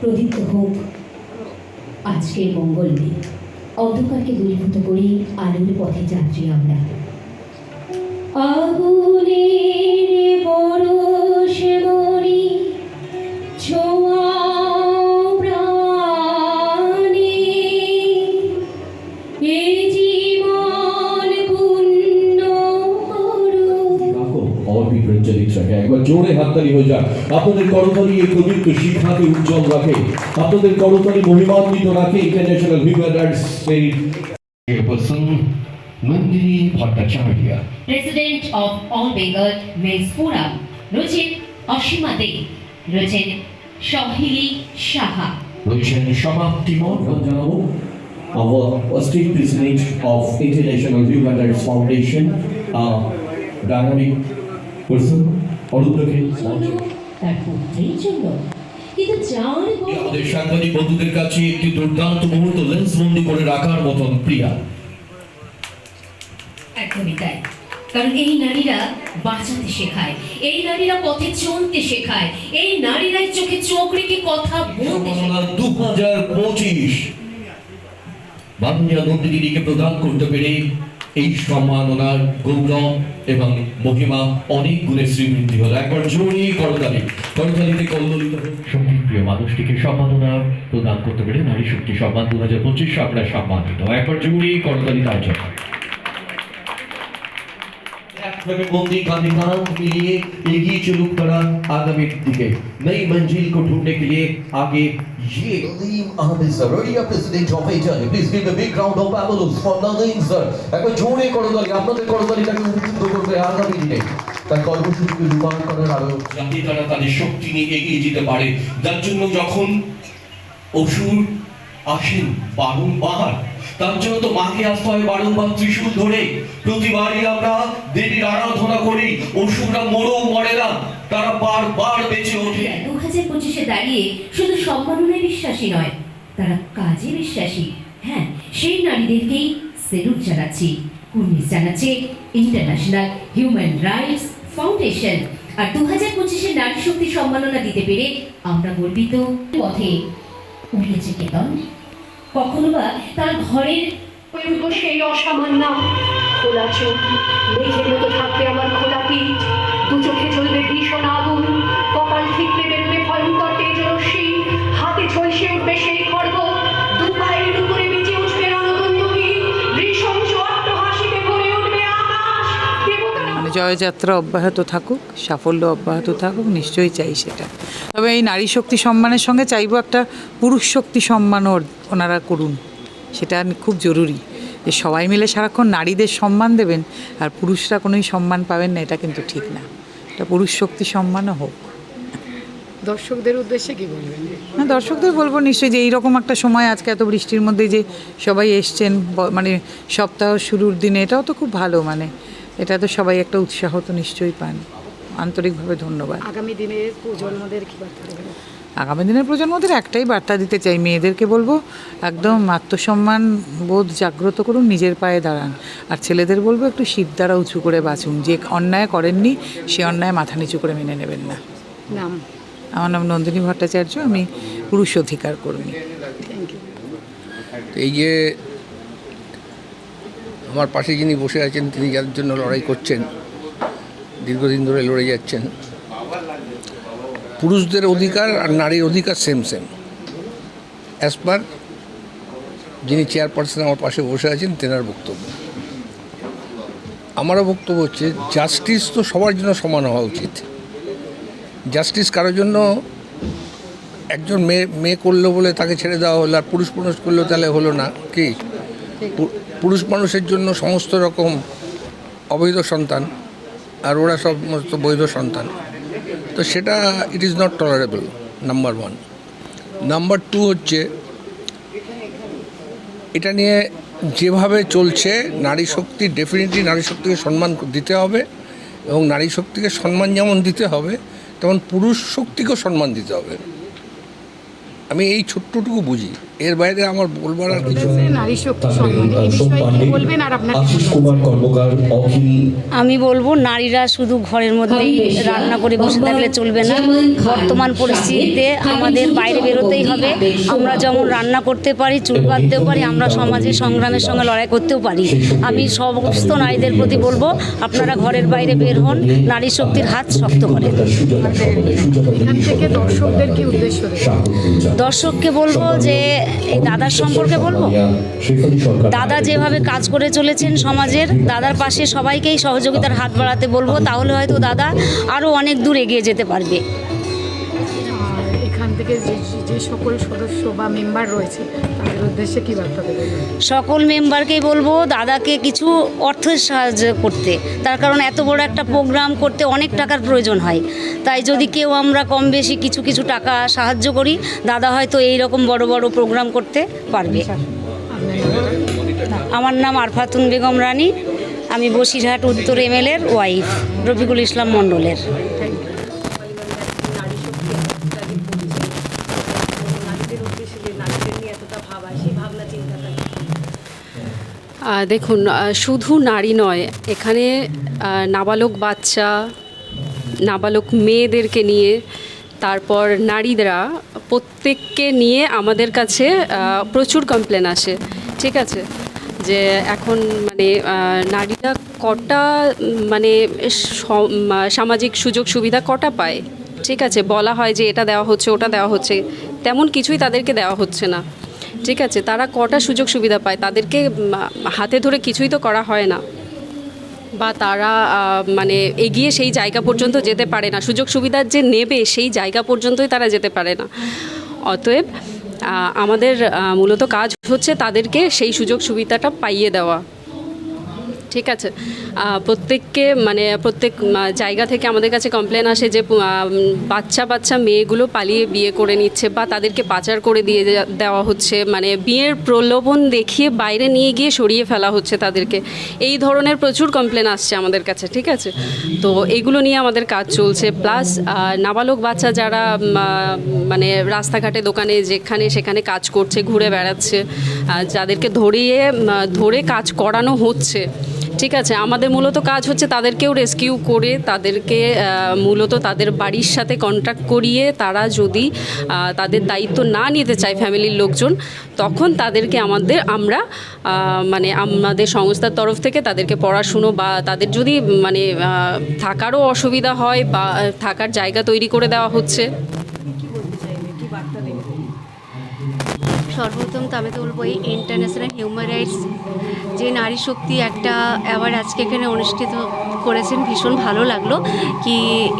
প্রদীপ্ত হোক আজকের মঙ্গল দিন। অন্ধকারকে দূরীভূত করে আলোর পথে যাত্রী আমরা। আগুনের আপনাদের করতালি এই প্রদীপ্ত শিখাকে উজ্জ্বল রাখে। আপনাদের করতালি মহিমান্বিত রাখে international human rights chairperson Nandini Bhattacharya president of all Bengal men's forum রয়েছেন অসীমা দে রয়েছেন সহিলি সাহা রয়েছেন সমাপ্তি মণ্ডল জানাব our state president of International Human Rights Foundation, uh, dynamic person, অরুণকে তার পুত্রের জন্য কিন্তু যার আমাদের সাংবাদিক বন্ধুদের কাছে একটি দুর্দান্ত মুহূর্ত লেন্সবন্দি করে রাখার মতন প্রিয়া একদমই তাই। কারণ এই নারীরা বাঁচাতে শেখায় এই নারীরা পথে চলতে শেখায় এই নারীরাই চোখে চোখ রেখে কথা বলতে শেখায়। দু হাজার পঁচিশ। বাংলা নন্দিনীকে প্রদান করতে পেরে এই সম্মাননার গৌরব এবং মহিমা অনেক গুণে শ্রীবৃদ্ধি হলো। একবার জোরে করতালি। করতালিতে কল্লিত সংগীত প্রিয় মানুষটিকে সম্মাননা প্রদান করতে পেরে নারী শক্তি সম্মান দু হাজার পঁচিশ আপনার সম্মানিত। একবার জোরে করতালি তার জন্য। তাকে बूंदी का निकाम के लिए एक ही चुलुक पड़ा आगामी दिखे। नई मंजिल को ढूंढने के लिए आगे ये Nadeem Ahmed sir रडिया president of Italy please give the big round of applause for Nadeem sir একবার জোরে করতালি আপনাদের করতালিটাকে উদ্বুদ্ধ করবে আগামী দিনে তার কর্মসূচিকে রূপায়ণ করার আরও যাতে তারা তাদের শক্তি নিয়ে এগিয়ে যেতে পারে যার জন্য যখন অসুর আসেন বারংবার তার জন্য তো মাকে আসতে হয় বারংবার ত্রিশূল ধরে। প্রতিবারই আমরা দেবীর আরাধনা করি মরে না। তারা বারবার বেঁচে ওঠে। দু হাজার পঁচিশে দাঁড়িয়ে শুধু বিশ্বাসী নয়, তারা কাজে বিশ্বাসী। হ্যাঁ সেই নারীদেরকেই সেলুট জানাচ্ছি। জানাচ্ছে ইন্টারন্যাশনাল হিউম্যান রাইটস ফাউন্ডেশন। আর দু হাজার পঁচিশে নারী শক্তি সম্মাননা দিতে পেরে আমরা গর্বিত। পথে উঠেছে কেতন। কখনো বা তার ঘরের সেই অসামান্য খোলা চোখ। মেঘের মতো থাকবে আমার খোলা পিঠ। দু চোখে চলবে ভীষণ জয়যাত্রা অব্যাহত থাকুক সাফল্য অব্যাহত থাকুক নিশ্চয়ই চাই সেটা। তবে এই নারী শক্তি সম্মানের সঙ্গে চাইব একটা পুরুষ শক্তি সম্মানও ওনারা করুন। সেটা খুব জরুরি যে সবাই মিলে সারাক্ষণ নারীদের সম্মান দেবেন আর পুরুষরা কোনোই সম্মান পাবেন না এটা কিন্তু ঠিক না। এটা পুরুষ শক্তি সম্মানও হোক। দর্শকদের উদ্দেশ্যে কি বলবেন? হ্যাঁ দর্শকদের বলব নিশ্চয়ই যে এইরকম একটা সময় আজকে এত বৃষ্টির মধ্যে যে সবাই এসছেন মানে সপ্তাহ শুরুর দিনে এটাও তো খুব ভালো মানে এটা তো সবাই একটা উৎসাহ তো নিশ্চয়ই পান। আন্তরিকভাবে ধন্যবাদ। আগামী দিনের প্রজন্মদের কি বার্তা আগামী দিনের প্রজন্মদের একটাই বার্তা দিতে চাই মেয়েদেরকে বলব একদম আত্মসম্মান বোধ জাগ্রত করুন নিজের পায়ে দাঁড়ান। আর ছেলেদের বলব একটু শিব দ্বারা উঁচু করে বাঁচুন। যে অন্যায় করেননি সে অন্যায় মাথা নিচু করে মেনে নেবেন না। নাম? আমার নাম নন্দিনী ভট্টাচার্য আমি পুরুষ অধিকার কর্মী। থ্যাংক ইউ এই যে আমার পাশে যিনি বসে আছেন তিনি যার জন্য লড়াই করছেন দীর্ঘদিন ধরে লড়ে যাচ্ছেন। পুরুষদের অধিকার আর নারীর অধিকার সেম সেম অ্যাজ পার যিনি চেয়ারপারসন আমার পাশে বসে আছেন তেনার বক্তব্য। আমারও বক্তব্য হচ্ছে জাস্টিস তো সবার জন্য সমান হওয়া উচিত। জাস্টিস কারোর জন্য একজন মেয়ে মেয়ে করল বলে তাকে ছেড়ে দেওয়া হলো আর পুরুষ পুরুষ করল তাহলে হলো না। কি? পুরুষ মানুষের জন্য সমস্ত রকম অবৈধ সন্তান, আর ওরা সমস্ত বৈধ সন্তান। তো সেটা it is not tolerable number one number two হচ্ছে, এটা নিয়ে যেভাবে চলছে, নারী শক্তি ডেফিনেটলি নারী শক্তিকে সম্মান দিতে হবে, এবং নারী শক্তিকে সম্মান যেমন দিতে হবে, তেমন পুরুষ শক্তিকেও সম্মান দিতে হবে। আমি এই ছোট্টটুকু বুঝি। এর বাইরে আমার বলবার আর কিছু নেই। নারী শক্তি সম্মান এই বিষয়ে কি বলবেন আর আপনার কুমার কর্মকার অখিল। আমি বলব নারীরা শুধু ঘরের মধ্যেই রান্না করে বসে থাকলে চলবে না। বর্তমান পরিস্থিতিতে আমাদের বাইরে বেরোতেই হবে। আমরা যেমন রান্না করতে পারি চুল বাঁধতেও পারি আমরা সমাজে সংগ্রামের সঙ্গে লড়াই করতেও পারি। আমি সমস্ত নারীদের প্রতি বলব আপনারা ঘরের বাইরে বের হন নারী শক্তির হাত শক্ত করেন দর্শকদের কি উদ্দেশ্য? দর্শককে বলব যে এই দাদার সম্পর্কে বলব? দাদা যেভাবে কাজ করে চলেছেন সমাজের দাদার পাশে সবাইকেই সহযোগিতার হাত বাড়াতে বলব তাহলে হয়তো দাদা আরও অনেক দূর এগিয়ে যেতে পারবে। যে সকল সদস্য বা মেম্বার রয়েছে তাদের উদ্দেশ্যে কি বার্তা দেবেন? সকল মেম্বারকেই বলব দাদাকে কিছু অর্থের সাহায্য করতে। তার কারণ এত বড় একটা প্রোগ্রাম করতে অনেক টাকার প্রয়োজন হয়। তাই যদি কেউ আমরা কম বেশি কিছু কিছু টাকা সাহায্য করি দাদা হয়তো এই রকম বড় বড় প্রোগ্রাম করতে পারবে। আপনার আমার নাম আরফাতুন বেগম রানী আমি বসিরহাট উত্তর এমএলএর ওয়াইফ রফিকুল ইসলাম মণ্ডলের। দেখুন শুধু নারী নয়, এখানে নাবালক বাচ্চা, নাবালক মেয়েদেরকে নিয়ে, তারপর নারীরা প্রত্যেককে নিয়ে আমাদের কাছে প্রচুর কমপ্লেন আসে, ঠিক আছে? যে এখন মানে নারীরা কটা মানে সামাজিক সুযোগ সুবিধা কটা পায়? ঠিক আছে? বলা হয় যে এটা দেওয়া হচ্ছে, ওটা দেওয়া হচ্ছে, তেমন কিছুই তাদেরকে দেওয়া হচ্ছে না। ঠিক আছে, তারা কটা সুযোগ সুবিধা পায়? তাদেরকে হাতে ধরে কিছুই তো করা হয় না। বা তারা মানে এগিয়ে সেই জায়গা পর্যন্ত যেতে পারে না। সুযোগ সুবিধার যে নেবে সেই জায়গা পর্যন্তই তারা যেতে পারে না। অতএব আমাদের মূলত কাজ হচ্ছে তাদেরকে সেই সুযোগ সুবিধাটা পাইয়ে দেওয়া। ঠিক আছে। প্রত্যেককে মানে প্রত্যেক জায়গা থেকে আমাদের কাছে কমপ্লেন আসে যে বাচ্চা বাচ্চা মেয়েগুলো পালিয়ে বিয়ে করে নিচ্ছে বা তাদেরকে পাচার করে দিয়ে দেওয়া হচ্ছে। মানে বিয়ের প্রলোভন দেখিয়ে বাইরে নিয়ে গিয়ে সরিয়ে ফেলা হচ্ছে তাদেরকে। এই ধরনের প্রচুর কমপ্লেন আসছে আমাদের কাছে, ঠিক আছে? তো এগুলো নিয়ে আমাদের কাজ চলছে। প্লাস নাবালক বাচ্চা যারা মানে রাস্তাঘাটে, দোকানে, যেখানে, সেখানে কাজ করছে, ঘুরে বেড়াচ্ছে যাদেরকে ধরিয়ে, ধরে কাজ করানো হচ্ছে ঠিক আছে, আমাদের মূলত কাজ হচ্ছে তাদেরকেও রেস্কিউ করে, তাদেরকে মূলত তাদের বাড়ির সাথে কন্ট্যাক্ট করিয়ে তারা যদি তাদের দায়িত্ব না নিতে চায় ফ্যামিলির লোকজন, তখন তাদেরকে আমাদের, আমরা মানে আমাদের সংস্থার তরফ থেকে তাদেরকে পড়াশুনো বা তাদের যদি মানে থাকারও অসুবিধা হয় বা থাকার জায়গা তৈরি করে দেওয়া হচ্ছে। সর্বপ্রথম তো আমি তো বলব এই ইন্টারন্যাশনাল হিউম্যান রাইটস যে নারী শক্তি একটা অ্যাওয়ার্ড আজকে এখানে অনুষ্ঠিত করেছেন, ভীষণ ভালো লাগল। কি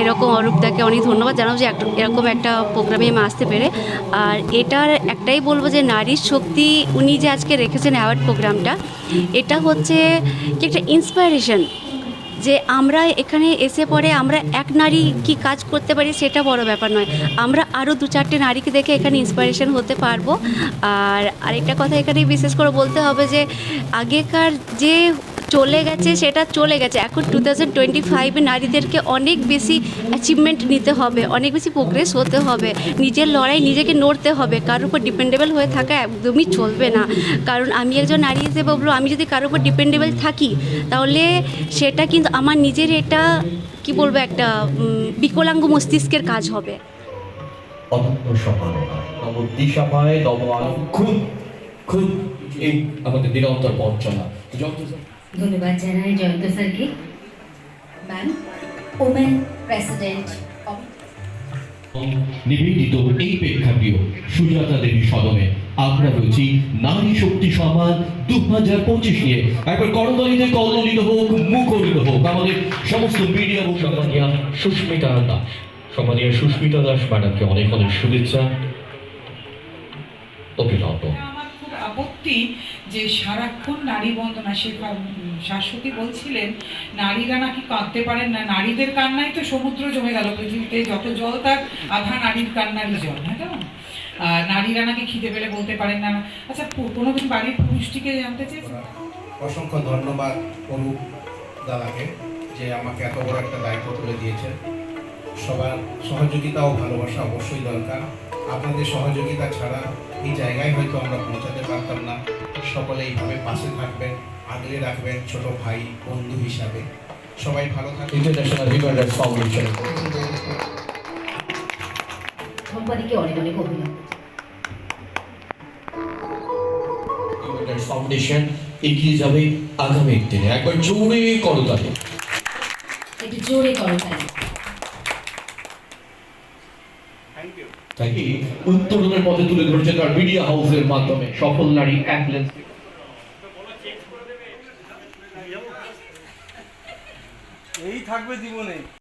এরকম অরূপদাকে অনেক ধন্যবাদ। জানাব যে এরকম একটা প্রোগ্রামে আমি আসতে পেরে। আর এটার একটাই বলব যে নারীর শক্তি উনি যে আজকে রেখেছেন অ্যাওয়ার্ড প্রোগ্রামটা এটা হচ্ছে কি একটা ইন্সপায়ারেশন যে আমরা এখানে এসে পরে আমরা এক নারী কি কাজ করতে পারি সেটা বড় ব্যাপার নয়। আমরা আরও দু চারটে নারীকে দেখে এখানে ইন্সপিরেশন হতে পারব। আর আরেকটা কথা এখানে বিশেষ করে বলতে হবে যে আগেকার যে চলে গেছে, সেটা চলে গেছে। এখন টু থাউজেন্ড টোয়েন্টি ফাইভে নারীদেরকে অনেক বেশি অ্যাচিভমেন্ট নিতে হবে, অনেক বেশি প্রোগ্রেস হতে হবে। নিজের লড়াই নিজেকে নড়তে হবে, কারোর উপর ডিপেন্ডেবল হয়ে থাকা একদমই চলবে না। কারণ আমি একজন নারী হিসেবে বলব, আমি যদি কারোর উপর ডিপেন্ডেবল থাকি, তাহলে সেটা কিন্তু আমার নিজের এটা কি বলব, একটা বিকলাঙ্গ মস্তিষ্কের কাজ হবে। খুব খুব এই আমাদের নিরন্তর যত ধন্যবাদ জানাই জয়ন্ত স্যারকে। ম্যাম ওমেন প্রেসিডেন্ট নিবেদিত এই প্রেক্ষাগৃহ সুজাতা দেবী সদনে আমরা রয়েছি নারী শক্তি সম্মান দু হাজার পঁচিশ। নিয়ে একবার করদলিতে কল্লিত হোক মুখরিত হোক, আমাদের সমস্ত মিডিয়া সম্মানিয়া সুস্মিতা দাস। সম্মানীয় সুস্মিতা দাস ম্যাডামকে অনেক অনেক শুভেচ্ছা, অভিনন্দন। আপত্তি যে সারাক্ষণ নারী বন্দনা, সে শাশ্বতী বলছিলেন, নারীরা নাকি কাঁদতে পারেন না, নারীদের কান্নাই তো সমুদ্র জমে গেল, পৃথিবীতে যত জল তার আধা নারীর কান্নারই জল হ্যাঁ আর নারীরা নাকি খিদে পেলে বলতে পারেন না। আচ্ছা কোনোদিন বাড়ির পুরুষটিকে জানতে চেয়েছেন? অসংখ্য ধন্যবাদ অরূপ দাদাকে যে আমাকে এত বড় একটা দায়িত্ব তুলে দিয়েছেন। সবার সহযোগিতা ও ভালোবাসা অবশ্যই দরকার। আপনাদের সহযোগিতা ছাড়া এই জায়গায় হয়তো আমরা পৌঁছাতে পারতাম না। সকলে এইভাবে পাশে থাকবেন আগলে রাখবেন ছোট ভাই বন্ধু হিসাবে। সবাই ভালো ইন্টারন্যাশনাল হিউম্যান ফাউন্ডেশন কোম্পানিকে অনেক অনেক অভিনন্দন। ফাউন্ডেশন এগিয়ে যাবে আগামীর দিনে। একবার জোরে করতালি একটু জোরে করো তাহলে তাকে উত্তরণের পথে তুলে ধরেছে তার মিডিয়া হাউসের মাধ্যমে। সফল নারী অ্যাম্বুলেন্স এই থাকবে জীবনে।